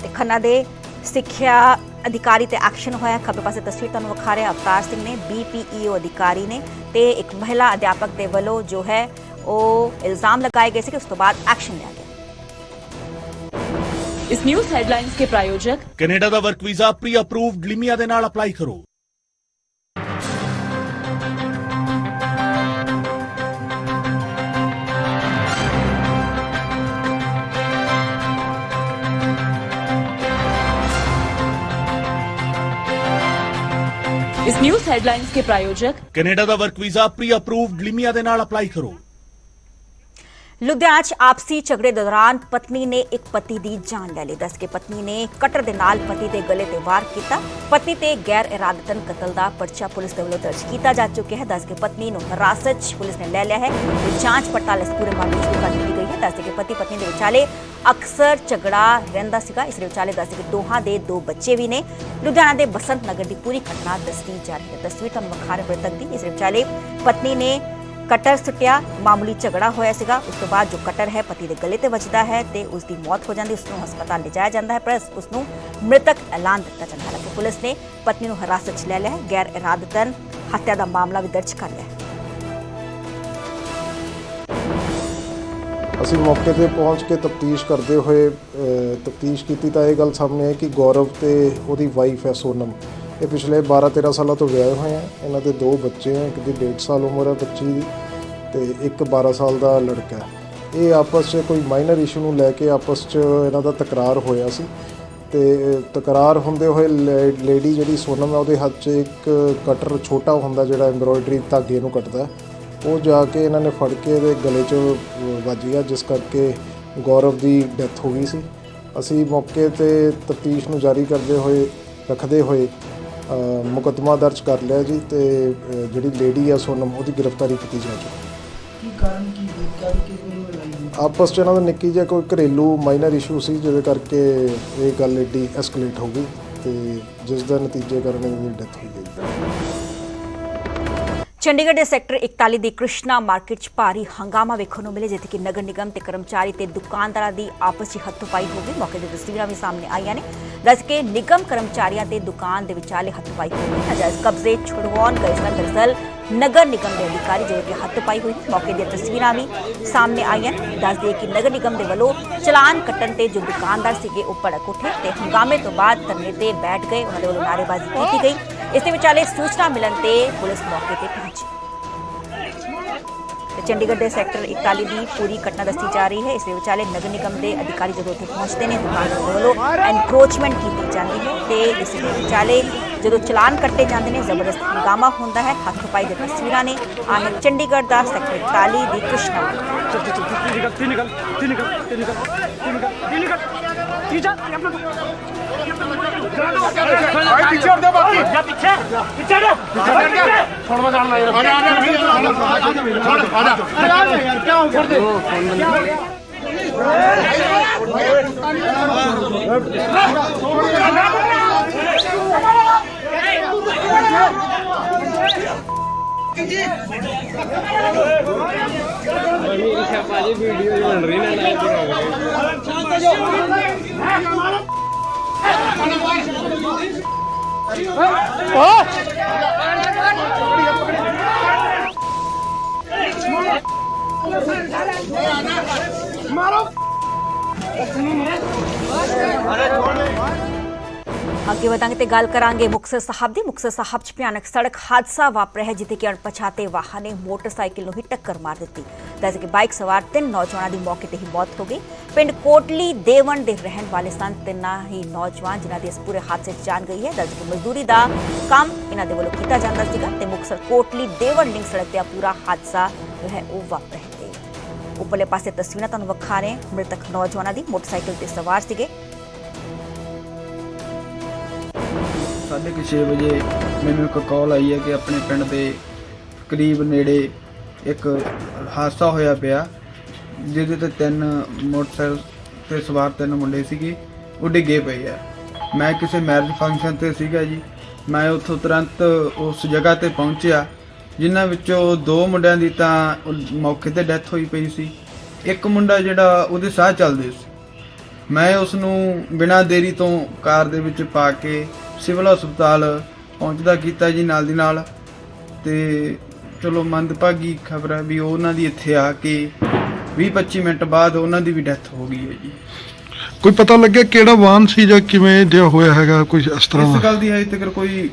Speaker 1: ਤੇ ਖੰਨਾ ਦੇ ਸਿੱਖਿਆ ਅਧਿਕਾਰੀ ਤੇ ਐਕਸ਼ਨ ਹੋਇਆ ਖੱਬੇ ਪਾਸੇ ਤਸਵੀਰ ਤੁਹਾਨੂੰ ਵਿਖਾ ਰਿਹਾ ਅਵਤਾਰ ਸਿੰਘ ਨੇ ਬੀਪੀਈਓ ਅਧਿਕਾਰੀ ਨੇ ਤੇ ਇੱਕ ਮਹਿਲਾ ਅਧਿਆਪਕ ਦੇ ਵੱਲੋਂ ਜੋ ਹੈ ਉਹ ਇਲਜ਼ਾਮ ਲਗਾਏ ਗਏ ਸੀ ਕਿ ਉਸ ਤੋਂ ਬਾਅਦ ਐਕਸ਼ਨ ਲਿਆ ਗਿਆ
Speaker 7: ਇਸ ਨਿਊਜ਼ ਹੈਡਲਾਈਨਸ ਕੇ ਪ੍ਰਾਯੋਜਕ
Speaker 10: ਕੈਨੇਡਾ ਦਾ ਵਰਕ ਵੀਜ਼ਾ ਪ੍ਰੀ ਅਪਰੂਵਡ ਲਿਮੀਆ ਦੇ ਨਾਲ ਅਪਲਾਈ ਕਰੋ।
Speaker 7: ਇਸ ਨਿਊਜ਼ ਹੈਡਲਾਈਨਸ ਕੇ ਪ੍ਰਾਯੋਜਕ
Speaker 10: ਕੈਨੇਡਾ ਦਾ ਵਰਕ ਵੀਜ਼ਾ ਪ੍ਰੀ ਅਪਰੂਵਡ ਲਿਮੀਆ ਦੇ ਨਾਲ ਅਪਲਾਈ ਕਰੋ।
Speaker 1: ਲੁਧਿਆਣਾ 'ਚ ਆਪਸੀ ਝਗੜੇ ਦੌਰਾਨ ਪਤਨੀ ਨੇ ਇੱਕ ਪਤੀ ਦੀ ਜਾਨ ਲੈ ਲਈ। ਦੱਸ ਕੇ ਪਤਨੀ ਨੇ ਕਟਰ ਦੇ ਨਾਲ ਪਤੀ ਦੇ ਗਲੇ ਤੇ ਵਾਰ ਕੀਤਾ। ਪਤਨੀ ਤੇ ਗੈਰ ਇਰਾਦਤਨ ਕਤਲ ਦਾ ਪਰਚਾ ਪੁਲਿਸ ਦੇ ਵੱਲੋਂ ਦਰਜ ਕੀਤਾ ਜਾ ਚੁੱਕਿਆ ਹੈ। ਦੱਸ ਕੇ ਪਤਨੀ ਨੂੰ ਹਿਰਾਸਤ 'ਚ ਪੁਲਿਸ ਨੇ ਲੈ ਲਿਆ ਹੈ। ਜਾਂਚ ਪੜਤਾਲ ਇਸ ਪੂਰੇ ਮਾਮਲੇ 'ਚ ਕਰ ਦਿੱਤੀ ਗਈ ਹੈ। ਦੱਸ ਕੇ ਪਤੀ, ਪਤਨੀ ਦੇ ਵਿਚਾਲੇ ਅਕਸਰ ਝਗੜਾ ਰਹਿੰਦਾ ਸੀਗਾ। ਇਸ ਦੇ ਵਿਚਾਲੇ ਦੱਸ ਕੇ ਦੋਹਾਂ ਦੇ ਦੋ ਬੱਚੇ ਵੀ ਨੇ। ਲੁਧਿਆਣਾ ਦੇ ਬਸੰਤ ਨਗਰ ਦੀ ਪੂਰੀ ਘਟਨਾ ਦੱਸੀ ਜਾ ਰਹੀ ਹੈ। ਤਸਵੀਰ ਤੁਹਾਨੂੰ ਵਿਖਾ ਰਹੇ ਮ੍ਰਿਤਕ ਦੀ। ਇਸ ਦੇ ਵਿਚਾਲੇ ਪਤਨੀ ਨੇ ਕਟਰ ਸੁੱਟਿਆ, ਮਾਮੂਲੀ ਝਗੜਾ ਹੋਇਆ ਸੀਗਾ। ਉਸ ਤੋਂ ਬਾਅਦ ਜੋ ਕਟਰ ਹੈ, ਪਤੀ ਦੇ ਗਲੇ ਤੇ ਵੱਜਦਾ ਹੈ ਤੇ ਉਸ ਦੀ ਮੌਤ ਹੋ ਜਾਂਦੀ ਉਸ ਨੂੰ ਹਸਪਤਾਲ ਲਿਜਾਇਆ ਜਾਂਦਾ ਹੈ। ਪਰ ਉਸ ਨੂੰ ਮ੍ਰਿਤਕ ਐਲਾਨ ਦਿੱਤਾ ਜਾਂਦਾ ਹੈ। ਹਾਲਾਂਕਿ ਪੁਲਿਸ ਨੇ ਪਤਨੀ ਨੂੰ ਹਿਰਾਸਤ 'ਚ ਲੈ ਲਿਆ ਹੈ। ਗੈਰ ਇਰਾਦਤਨ ਹੱਤਿਆ ਦਾ ਮਾਮਲਾ ਵੀ ਦਰਜ ਕਰ ਲਿਆ ਹੈ।
Speaker 11: ਅਸੀਂ ਮੌਕੇ ਤੇ ਪਹੁੰਚ ਕੇ ਤਫਤੀਸ਼ ਕਰਦੇ ਹੋਏ ਤਫਤੀਸ਼ ਕੀਤੀ ਤਾਂ ਇਹ ਗੱਲ ਸਾਹਮਣੇ ਆਈ ਕਿ ਗੌਰਵ ਤੇ ਉਹਦੀ ਵਾਈਫ ਹੈ ਸੋਨਮ। ਇਹ ਪਿਛਲੇ 12-13 ਸਾਲਾਂ ਤੋਂ ਵਿਆਹੇ ਹੋਏ ਆ। ਇਹਨਾਂ ਦੇ ਦੋ ਬੱਚੇ ਆ, ਇੱਕ ਦੀ 1.5 ਸਾਲ ਉਮਰ ਹੈ ਬੱਚੀ ਦੀ ਤੇ ਇੱਕ 12 ਸਾਲ ਦਾ ਲੜਕਾ ਹੈ ਇਹ ਆਪਸ 'ਚ ਕੋਈ ਮਾਈਨਰ ਇਸ਼ੂ ਨੂੰ ਲੈ ਕੇ ਆਪਸ 'ਚ ਇਹਨਾਂ ਦਾ ਤਕਰਾਰ ਹੋਇਆ ਸੀ ਤੇ ਤਕਰਾਰ ਹੁੰਦੇ ਹੋਏ ਲੇ- ਲੇਡੀ ਜਿਹੜੀ ਸੋਨਮ ਹੈ ਉਹਦੇ ਹੱਥ 'ਚ ਇੱਕ ਕਟਰ ਛੋਟਾ ਹੁੰਦਾ ਜਿਹੜਾ ਐਮਬ੍ਰੋਇਡਰੀ ਧਾਗੇ ਨੂੰ ਕੱਟਦਾ। ਉਹ ਜਾ ਕੇ ਇਹਨਾਂ ਨੇ ਫੜ ਕੇ ਇਹਦੇ ਗਲੇ 'ਚ ਵੱਜ ਗਿਆ, ਜਿਸ ਕਰਕੇ ਗੌਰਵ ਦੀ ਡੈਥ ਹੋ ਗਈ ਸੀ। ਅਸੀਂ ਮੌਕੇ ਤੇ ਤਫਤੀਸ਼ ਨੂੰ ਜਾਰੀ ਕਰਦੇ ਹੋਏ, ਰੱਖਦੇ ਹੋਏ ਮੁਕੱਦਮਾ ਦਰਜ ਕਰ ਲਿਆ ਜੀ ਤੇ ਅ, ਜਿਹੜੀ ਲੇਡੀ ਆ ਸੋਨਮ ਉਹਦੀ ਗ੍ਰਿਫਤਾਰੀ ਕੀਤੀ ਜਾ ਚੁੱਕੀ ਆਪਸ ਚ ਇਹਨਾਂ ਦਾ ਨਿੱਕੀ ਜਿਹਾ ਕੋਈ ਘਰੇਲੂ ਮਾਈਨਰ ਇਸ਼ੂ ਸੀ ਜਿਹਦੇ ਕਰਕੇ ਇਹ ਗੱਲ ਏਡੀ ਐਸਕੇਲੇਟ ਹੋ ਗਈ ਤੇ ਜਿਸ ਦਾ ਨਤੀਜੇ ਕਾਰਨ ਇਹਦੀ ਡੈਥ ਹੋਈ ਗਈ।
Speaker 1: ਚੰਡੀਗੜ੍ਹ ਦੇ ਸੈਕਟਰ 41 ਦੀ ਕ੍ਰਿਸ਼ਨਾ ਮਾਰਕੀਟ 'ਚ ਭਾਰੀ ਹੰਗਾਮਾ ਵੇਖਣ ਨੂੰ ਮਿਲੇ ਜਿੱਥੇ ਕਿ ਨਗਰ ਨਿਗਮ ਤੇ ਕਰਮਚਾਰੀ ਤੇ ਦੁਕਾਨਦਾਰਾਂ ਦੀ ਆਪਸ 'ਚ ਹੱਥੋਂ-ਪਾਈ ਹੋ ਗਈ। ਮੌਕੇ ਦੀ ਤਸਵੀਰਾਂ ਵੀ ਸਾਹਮਣੇ ਆਈਆਂ ਨੇ। ਦੱਸ ਕੇ ਨਿਗਮ ਕਰਮਚਾਰੀਆਂ ਤੇ ਦੁਕਾਨ ਦੇ ਵਿਚਾਲੇ ਹੱਥੋਂ-ਪਾਈ ਹੋ। ਕਬਜ਼ੇ ਛੁਡਵਾਉਣ ਗਏ ਸਨ। ਦਰਅਸਲ ਨਗਰ ਨਿਗਮ ਦੇ ਅਧਿਕਾਰੀ ਜੋ ਕਿ ਹੱਥ ਪਾਈ ਹੋਈ ਮੌਕੇ ਦੀਆਂ ਤਸਵੀਰਾਂ ਵੀ ਸਾਹਮਣੇ ਆਈਆਂ ਨੇ। ਦੱਸ ਦਈਏ ਕਿ ਨਗਰ ਨਿਗਮ ਦੇ ਵੱਲੋਂ ਚਲਾਨ ਕੱਟਣ ਤੇ ਜੋ ਦੁਕਾਨਦਾਰ ਸੀਗੇ, ਉਹ ਭੜਕ ਉੱਠੇ ਤੇ ਹੰਗਾਮੇ ਤੋਂ ਬਾਅਦ ਧਰਨੇ ਤੇ ਬੈਠ ਗਏ। ਉਹਨਾਂ ਦੇ ਵੱਲੋਂ ਨਾਅਰੇਬਾਜ਼ੀ ਕੀਤੀ ਗਈ। ਇਸ ਦੇ ਵਿਚਾਲੇ ਸੂਚਨਾ ਮਿਲਣ ਤੇ ਪੁਲਿਸ ਮੌਕੇ ਤੇ ਪਹੁੰਚੀ। ਤੇ ਚੰਡੀਗੜ੍ਹ ਦੇ ਸੈਕਟਰ 41 ਦੀ ਪੂਰੀ ਘਟਨਾ ਦੱਸੀ ਜਾ ਰਹੀ ਹੈ ਇਸ ਦੇ ਵਿਚਾਲੇ ਨਗਰ ਨਿਗਮ ਦੇ ਅਧਿਕਾਰੀ ਜਦੋਂ ਉੱਥੇ ਪਹੁੰਚਦੇ ਨੇ ਦੁਕਾਨਦਾਰ ਵੱਲੋਂ ਐਨਕਰੋਚਮੈਂਟ ਕੀਤੀ ਜਾਂਦੀ ਹੈ ਤੇ ਇਸ ਦੇ ਵਿਚਾਲੇ ਜਦੋਂ ਚਲਾਨ ਕੱਟੇ ਜਾਂਦੇ ਨੇ ਜ਼ਬਰਦਸਤ ਹੰਗਾਮਾ ਹੁੰਦਾ ਹੈ ਹੱਥ ਪਾਈ ਦੀਆਂ ਤਸਵੀਰਾਂ ਨੇ ਆਹ ਚੰਡੀਗੜ੍ਹ ਦਾ ਸੈਕਟਰ 41 ਦੀ ਕ੍ਰਿਸ਼ਨਾ टीचर भाई पीछे दे बाकी जा पीछे पीछे दे छोड़ मत आना यार आ जा छोड़ आ जा अरे यार क्या हो कर दे छोड़ वीडियो बन रही ना मारो अरे छोड़ ਅੱਗੇ ਵਧਾਂਗੇ ਤੇ ਗੱਲ ਕਰਾਂਗੇ ਮੁਕਤਸਰ ਸਾਹਿਬ ਦੀ ਮੁਕਤਸਰ ਸਾਹਿਬ 'ਚ ਭਿਆਨਕ ਸੜਕ ਹਾਦਸਾ ਵਾਪਰਿਆ ਹੈ ਜਿੱਥੇ ਕਿ ਅਣਪਛਾਤੇ ਵਾਹਨ ਨੇ ਮੋਟਰਸਾਈਕਲ ਨੂੰ ਹੀ ਟੱਕਰ ਮਾਰ ਦਿੱਤੀ ਦੱਸ ਕਿ ਬਾਈਕ ਸਵਾਰ ਤਿੰਨ ਨੌਜਵਾਨਾਂ ਦੀ ਮੌਕੇ ਤੇ ਹੀ ਮੌਤ ਹੋ ਗਈ ਪਿੰਡ ਕੋਟਲੀ ਦੇਵਨ ਦੇ ਰਹਿਣ ਵਾਲੇ ਸਨ ਤਿੰਨਾਂ ਹੀ ਨੌਜਵਾਨ ਜਿਨ੍ਹਾਂ ਦੀ ਇਸ ਪੂਰੇ ਹਾਦਸੇ 'ਚ ਜਾਨ ਗਈ ਹੈ ਦੱਸ ਕਿ ਮਜ਼ਦੂਰੀ ਦਾ ਕੰਮ ਇਹਨਾਂ ਦੇ ਵੱਲੋਂ ਕੀਤਾ ਜਾਂਦਾ ਸੀਗਾ ਤੇ ਮੁਕਤਸਰ ਕੋਟਲੀ ਦੇਵਨ ਲਿੰਕ ਸੜਕ ਤੇ ਪੂਰਾ ਹਾਦਸਾ ਜੋ ਹੈ ਉਹ ਵਾਪਰਿਆ ਹੈ ਉੱਪਰਲੇ ਪਾਸੇ ਤਸਵੀਰਾਂ ਤੁਹਾਨੂੰ ਵਿਖਾ ਰਹੇ ਮ੍ਰਿਤਕ ਨੌਜਵਾਨਾਂ ਦੀ ਮੋਟਰਸਾਈਕਲ ਤੇ ਸਵਾਰ ਸੀਗੇ
Speaker 12: ਸਾਢੇ ਕੁ ਛੇ ਵਜੇ ਮੈਨੂੰ ਇੱਕ ਕਾਲ ਆਈ ਹੈ ਕਿ ਆਪਣੇ ਪਿੰਡ ਦੇ ਕਰੀਬ ਨੇੜੇ ਇੱਕ ਹਾਦਸਾ ਹੋਇਆ ਪਿਆ, ਜਿਹਦੇ ਤੇ ਤਿੰਨ ਮੋਟਰਸਾਈਕਲ ਤੇ ਸਵਾਰ ਤਿੰਨ ਮੁੰਡੇ ਸੀਗੇ, ਉਹ ਡਿੱਗੇ ਪਏ ਆ। ਮੈਂ ਕਿਸੇ ਮੈਰਿਜ ਫੰਕਸ਼ਨ ਤੇ ਸੀਗਾ ਜੀ। ਮੈਂ ਉੱਥੋਂ ਤੁਰੰਤ ਉਸ ਜਗ੍ਹਾ ਤੇ ਪਹੁੰਚਿਆ, ਜਿਨ੍ਹਾਂ ਵਿੱਚੋਂ ਦੋ ਮੁੰਡਿਆਂ ਦੀ ਤਾਂ ਮੌਕੇ ਤੇ ਡੈਥ ਹੋਈ ਪਈ ਸੀ। ਇੱਕ ਮੁੰਡਾ ਜਿਹੜਾ, ਉਹਦੇ ਸਾਹ ਚੱਲਦੇ ਸੀ। ਮੈਂ ਉਸ ਨੂੰ ਬਿਨਾਂ ਦੇਰੀ ਤੋਂ ਕਾਰ ਦੇ ਵਿੱਚ ਪਾ ਕੇ ਸਿਵਲ ਹਸਪਤਾਲ ਪਹੁੰਚਦਾ ਕੀਤਾ ਜੀ ਨਾਲ ਦੀ ਨਾਲ। ਤੇ ਚਲੋ ਮੰਦਭਾਗੀ ਖਬਰ ਹੈ ਵੀ ਉਹਨਾਂ ਦੀ ਇੱਥੇ ਆ ਕੇ 20-25 ਮਿੰਟ ਬਾਅਦ ਉਹਨਾਂ ਦੀ ਵੀ ਡੈਥ ਹੋ ਗਈ ਹੈ ਜੀ।
Speaker 13: ਕੋਈ ਪਤਾ ਲੱਗਿਆ ਕਿਹੜਾ ਵਾਹਨ ਸੀ ਜਾਂ ਕਿਵੇਂ ਜਿਹਾ ਹੋਇਆ ਹੈਗਾ ਕੋਈ ਇਸ ਤਰ੍ਹਾਂ
Speaker 12: ਇਸ ਗੱਲ ਦੀ ਹਜੇ ਤੱਕ ਕੋਈ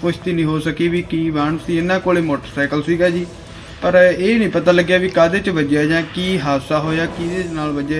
Speaker 12: ਪੁਸ਼ਟੀ ਨਹੀਂ ਹੋ ਸਕੀ ਵੀ ਕੀ ਵਾਹਨ ਸੀ। ਇਹਨਾਂ ਕੋਲੇ ਮੋਟਰਸਾਈਕਲ ਸੀਗਾ ਜੀ। ਪਰ ਇਹ ਨਹੀਂ ਪਤਾ ਲੱਗਿਆ ਵੀ ਕਾਹਦੇ ਚ ਵੱਜਿਆ ਜਾਂ ਕੀ ਹਾਦਸਾ ਹੋਇਆ ਕਿਹਦੇ ਨਾਲ ਵੱਜਿਆ।